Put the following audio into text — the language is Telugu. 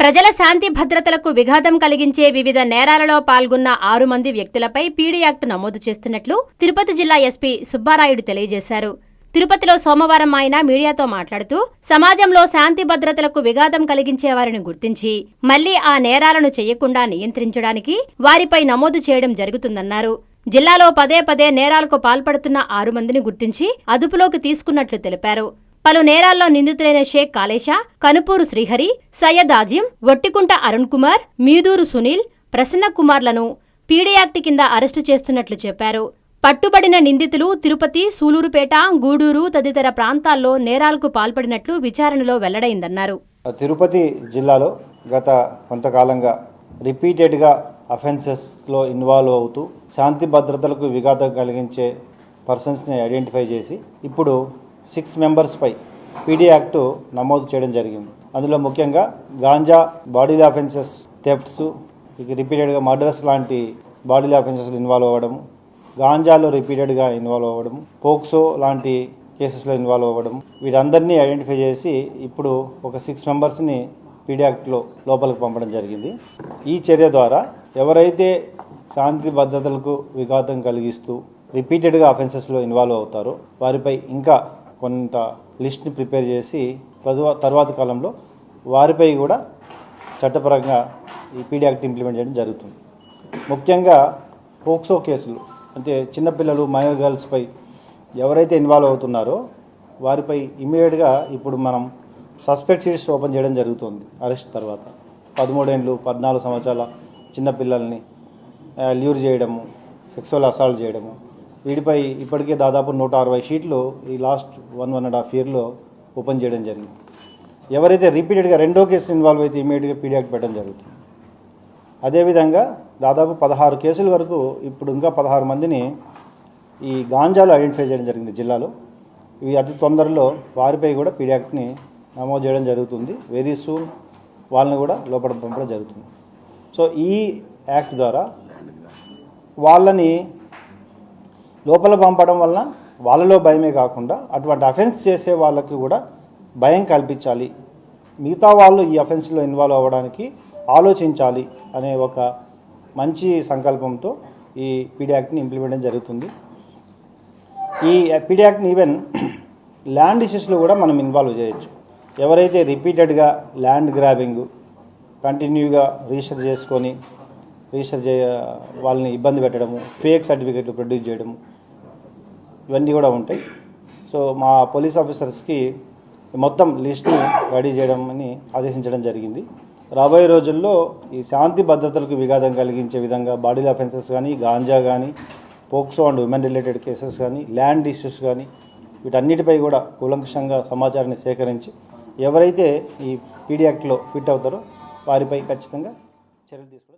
ప్రజల శాంతి భద్రతలకు విఘాతం కలిగించే వివిధ నేరాలలో పాల్గొన్న ఆరు మంది వ్యక్తులపై పీడీ యాక్ట్ నమోదు చేస్తున్నట్లు తిరుపతి జిల్లా ఎస్పీ సుబ్బారాయుడు తెలియజేశారు. తిరుపతిలో సోమవారం ఆయన మీడియాతో మాట్లాడుతూ సమాజంలో శాంతి భద్రతలకు విఘాతం కలిగించే వారిని గుర్తించి మళ్ళీ ఆ నేరాలను చేయకుండా నియంత్రించడానికి వారిపై నమోదు చేయడం జరుగుతుందన్నారు. జిల్లాలో పదే పదే నేరాలకు పాల్పడుతున్న ఆరు మందిని గుర్తించి అదుపులోకి తీసుకున్నట్లు తెలిపారు. పలు నేరాల్లో నిందితులైన షేక్ కాళేశా కనుపూరు శ్రీహరి సయ్యద్ ఆజిం వట్టికుంట అరుణ్ కుమార్ మీదూరు సునీల్ ప్రసన్న కుమార్లను పీడీ యాక్ట్ కింద అరెస్టు చేస్తున్నట్లు చెప్పారు. పట్టుబడిన నిందితులు తిరుపతి సూలూరుపేట గూడూరు తదితర ప్రాంతాల్లో నేరాలకు పాల్పడినట్లు విచారణలో వెల్లడైందన్నారు. తిరుపతి జిల్లాలో గత కొంతకాలంగా రిపీటెడ్గా అఫెన్సెస్లో ఇన్వాల్వ్ అవుతూ శాంతి భద్రతలకు విఘాతం కలిగించే పర్సన్స్ని ఐడెంటిఫై చేసి ఇప్పుడు సిక్స్ మెంబర్స్పై పీడీ యాక్ట్ నమోదు చేయడం జరిగింది. అందులో ముఖ్యంగా గాంజా బాడీల అఫెన్సెస్ థెఫ్ట్స్ ఇక రిపీటెడ్గా మర్డర్స్ లాంటి బాడీల అఫెన్సెస్లో ఇన్వాల్వ్ అవ్వడం గాంజాలో రిపీటెడ్గా ఇన్వాల్వ్ అవ్వడం పోక్సో లాంటి కేసెస్లో ఇన్వాల్వ్ అవ్వడం వీరందరినీ ఐడెంటిఫై చేసి ఇప్పుడు ఒక సిక్స్ మెంబర్స్ని పీడీ యాక్ట్లో లోపలికి పంపడం జరిగింది. ఈ చర్య ద్వారా ఎవరైతే శాంతి భద్రతలకు విఘాతం కలిగిస్తూ రిపీటెడ్గా అఫెన్సెస్లో ఇన్వాల్వ్ అవుతారో వారిపై ఇంకా కొంత లిస్ట్ని ప్రిపేర్ చేసి తదువ తర్వాత కాలంలో వారిపై కూడా చట్టపరంగా ఈ పీడీ యాక్ట్ ఇంప్లిమెంట్ చేయడం జరుగుతుంది. ముఖ్యంగా పోక్సో కేసులు అంటే చిన్నపిల్లలు మైనర్ గర్ల్స్పై ఎవరైతే ఇన్వాల్వ్ అవుతున్నారో వారిపై ఇమీడియట్గా ఇప్పుడు మనం సస్పెక్ట్ సీట్స్ ఓపెన్ చేయడం జరుగుతుంది అరెస్ట్ తర్వాత. పదమూడేళ్ళు పద్నాలుగు సంవత్సరాల చిన్నపిల్లల్ని ల్యూర్ చేయడము సెక్సువల్ అసాల్ట్ చేయడము వీటిపై ఇప్పటికే దాదాపు నూట అరవై షీట్లు ఈ last one one and half ఇయర్లో ఓపెన్ చేయడం జరిగింది. ఎవరైతే రిపీటెడ్గా రెండో కేసు ఇన్వాల్వ్ అయితే ఇమీడియట్గా పీడియాక్ట్ పెట్టడం జరుగుతుంది. అదేవిధంగా దాదాపు పదహారు కేసుల వరకు ఇప్పుడు ఇంకా పదహారు మందిని ఈ గాంజాలు ఐడెంటిఫై చేయడం జరిగింది జిల్లాలో. ఇవి అతి తొందరలో వారిపై కూడా పీడియాక్ట్ని నమోదు చేయడం జరుగుతుంది. వెరీ సూన్ వాళ్ళని కూడా లోపల పంపడం జరుగుతుంది. సో ఈ యాక్ట్ ద్వారా వాళ్ళని లోపల పంపడం వలన వాళ్ళలో భయమే కాకుండా అటువంటి అఫెన్స్ చేసే వాళ్ళకి కూడా భయం కల్పించాలి. మిగతా వాళ్ళు ఈ అఫెన్స్లో ఇన్వాల్వ్ అవ్వడానికి ఆలోచించాలి అనే ఒక మంచి సంకల్పంతో ఈ పీడీ యాక్ట్ని ఇంప్లిమెంట్ జరుగుతుంది. ఈ పీడీ యాక్ట్ని ఈవెన్ ల్యాండ్ ఇష్యూస్లో కూడా మనం ఇన్వాల్వ్ చేయొచ్చు. ఎవరైతే రిపీటెడ్గా ల్యాండ్ గ్రాబింగ్ కంటిన్యూగా రిజిస్టర్ చేసుకొని రిజిస్టర్ చేయ వాళ్ళని ఇబ్బంది పెట్టడము ఫేక్ సర్టిఫికెట్లు ప్రొడ్యూస్ చేయడము ఇవన్నీ కూడా ఉంటాయి. సో మా పోలీస్ ఆఫీసర్స్కి మొత్తం లిస్ట్ని రెడీ చేయడం అని ఆదేశించడం జరిగింది. రాబోయే రోజుల్లో ఈ శాంతి భద్రతలకు విఘాతం కలిగించే విధంగా బాడీ అఫెన్సెస్ కానీ గాంజా కానీ POCSO and women related cases కానీ ల్యాండ్ ఇష్యూస్ కానీ వీటన్నిటిపై కూడా కూలంకషంగా సమాచారాన్ని సేకరించి ఎవరైతే ఈ పీడియాక్ట్లో ఫిట్ అవుతారో వారిపై ఖచ్చితంగా చర్యలు తీసుకోవడం